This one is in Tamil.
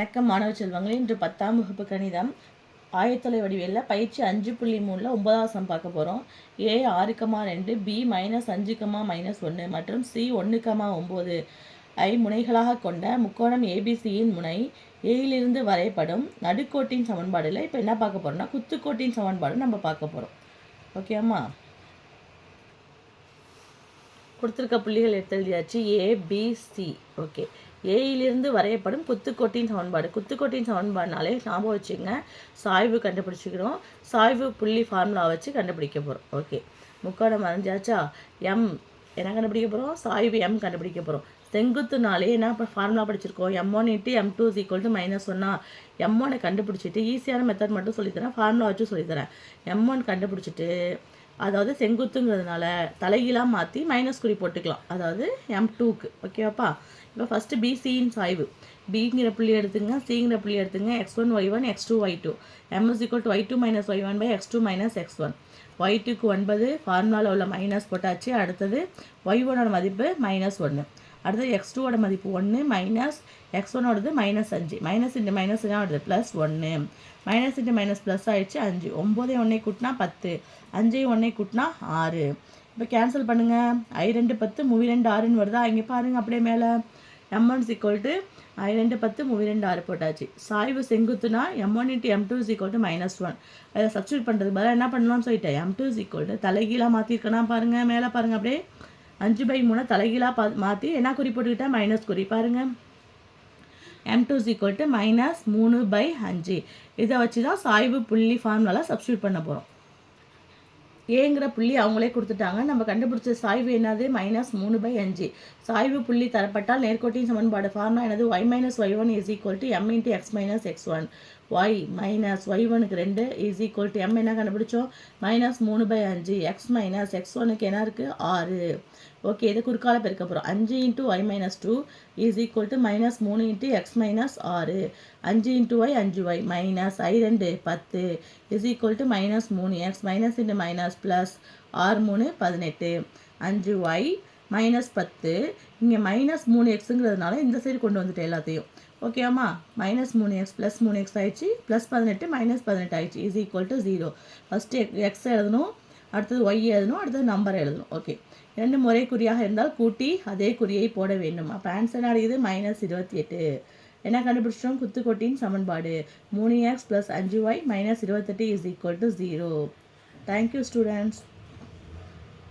வணக்கம் மாணவ செல்வங்களே. இன்று பத்தாம் வகுப்பு கணிதம். ஆயத்தொலை வடிவியலில் பயிற்சி அஞ்சு புள்ளி மூணில் ஒன்பதாவது சம் பார்க்க போகிறோம் ஏ ஆறு கமா ரெண்டு பி மைனஸ் அஞ்சு கமா மைனஸ் ஒன்று மற்றும் சி ஒன்று கமா ஒம்பது ஐ முனைகளாக கொண்ட முக்கோணம் ஏபிசியின் முனை ஏயிலிருந்து வரையப்படும் நடுக்கோட்டின் சமன்பாடில் இப்போ என்ன பார்க்க போகிறோம்னா குத்துக்கோட்டின் சமன்பாடு நம்ம பார்க்க போகிறோம் ஓகேம்மா கொடுத்துருக்க புள்ளிகள் எடுத்து எழுதியாச்சு. ஏபிசி ஓகே ஏயிலிருந்து வரையப்படும் குத்துக்கோட்டின் சமன்பாடு. குத்துக்கோட்டின் சமன்பாடுனாலே ஞாபகம் வச்சுங்க சாய்வு கண்டுபிடிச்சிக்கிறோம். சாய்வு புள்ளி ஃபார்முலா வச்சு கண்டுபிடிக்க போகிறோம் ஓகே முக்கோணம் வரைஞ்சாச்சா எம் என்ன கண்டுபிடிக்க போகிறோம் சாய்வு எம் கண்டுபிடிக்க போகிறோம் செங்குத்துனாலே என்ன இப்போ ஃபார்முலா படிச்சிருக்கோம் M one into M two is equal to minus ஒன்னா எம் ஒனை கண்டுபிடிச்சிட்டு ஈஸியான மெத்தட் மட்டும் சொல்லித்தரேன். ஃபார்முலா வச்சு சொல்லித்தரேன். எம் ஒன் கண்டுபிடிச்சிட்டு அதாவது செங்குத்துங்கிறதுனால தலைகீழாக மாற்றி மைனஸ் குறி போட்டுக்கலாம். அதாவது எம் டூக்கு ஓகேவாப்பா இப்போ ஃபஸ்ட்டு பிசியின் சாய்வு. பிங்கிற புள்ளி எடுத்துங்க சிங்கிற புள்ளி எடுத்துங்க. X one Y one X two Y two M is equal to Y two minus Y one by X two minus X one Y டூக்கு ஒன்பது ஃபார்முலாவில் உள்ள மைனஸ் போட்டாச்சு. அடுத்தது ஒய் ஒனோட மதிப்பு மைனஸ் ஒன்று அடுத்தது எக்ஸ் டூவோட மதிப்பு ஒன்று மைனஸ் எக்ஸ் ஒன்னோடது மைனஸ் அஞ்சு. மைனஸ் இன்ட்டு மைனஸ் என்ன வருது ப்ளஸ் ஒன்று மைனஸ் இன்ட்டு மைனஸ் ப்ளஸ் ஆகிடுச்சு அஞ்சு. ஒம்போதையும் ஒன்றை கூட்டினா பத்து. அஞ்சையும் ஒன்றை கூட்டினா ஆறு. இப்போ கேன்சல் பண்ணுங்கள் ஐ ரெண்டு பத்து மூவி ரெண்டு ஆறுன்னு வருதா? இங்கே பாருங்கள் அப்படியே மேலே. எம் ஒன் ஈக்குவல் டு ஐ ரெண்டு பத்து மூவி ரெண்டு ஆறு போட்டாச்சு. சாய்வு செங்குத்துனா M one into M two is to minus one அதை சப்ஸ்டியூட் பண்ணுறது பதிலாக என்ன பண்ணலாம்னு சொல்லிட்டேன். எம் டூ இஸ் டு தலைகீழாக மாற்றிருக்கேன்னா பாருங்கள் மேலே பாருங்கள் அப்படியே. அஞ்சு பை மூணு தலைகீழாக பா மாற்றி என்ன குறி போட்டுக்கிட்டால் மைனஸ் குறி. பாருங்கள் M two equal to minus மூணு பை அஞ்சு. இதை வச்சு தான் சாய்வு புள்ளி ஃபார்முலாவில் சப்ஸ்டியூட் பண்ண போகிறோம் ஏங்கிற புள்ளி அவங்களே கொடுத்துட்டாங்க. நம்ம கண்டுபிடிச்ச சாய்வு என்னது? மைனஸ் மூணு பை அஞ்சு. சாய்வு புள்ளி தரப்பட்டால் நேர்கோட்டின் சமன்பாடு ஃபார்ம்னா என்னது? Y minus Y one is equal to M into X minus X one Y minus Y ஒனுக்கு ரெண்டு இஸ் ஈக்குவல் டு எம் என்ன கண்டுபிடிச்சோம்? மைனஸ் மூணு பை அஞ்சு. எக்ஸ் மைனஸ் எக்ஸ் ஒனுக்கு என்ன இருக்குது ஆறு. ஓகே இது குறுக்கால பெருக்க போகிறோம் அஞ்சு into Y minus two is equal to minus மூணு இன்ட்டு எக்ஸ் மைனஸ் ஆறு. அஞ்சு இன்ட்டு ஒய் அஞ்சு ஒய் மைனஸ் ஐ ரெண்டு பத்து. இஸ் ஈக்குவல் டு மைனஸ் மூணு X minus into minus plus ஆறு மூணு பதினெட்டு. அஞ்சு ஒய் மைனஸ் பத்து. இங்கே மைனஸ் மூணு எக்ஸுங்கிறதுனால இந்த சைடு கொண்டு வந்துட்டேன் எல்லாத்தையும். ஓகேவாம்மா மைனஸ் மூணு எக்ஸ் ப்ளஸ் மூணு எக்ஸ் ஆயிடுச்சு. ப்ளஸ் பதினெட்டு மைனஸ் பதினெட்டு ஆயிடுச்சு. Is equal to zero first X எழுதணும். அடுத்தது ஒய் எழுதணும் அடுத்தது நம்பர் எழுதணும். ஓகே ரெண்டு முறை குறியாக இருந்தால் கூட்டி அதே குறியை போட வேண்டும். அப்போ ஆன்சர் அடையுது மைனஸ் இருபத்தி எட்டு. என்ன கண்டுபிடிச்சிட்டோம்? குத்துக்கோட்டின் சமன்பாடு. மூணு எக்ஸ் ப்ளஸ் அஞ்சு ஒய் மைனஸ் இருபத்தெட்டு is equal to zero thank you students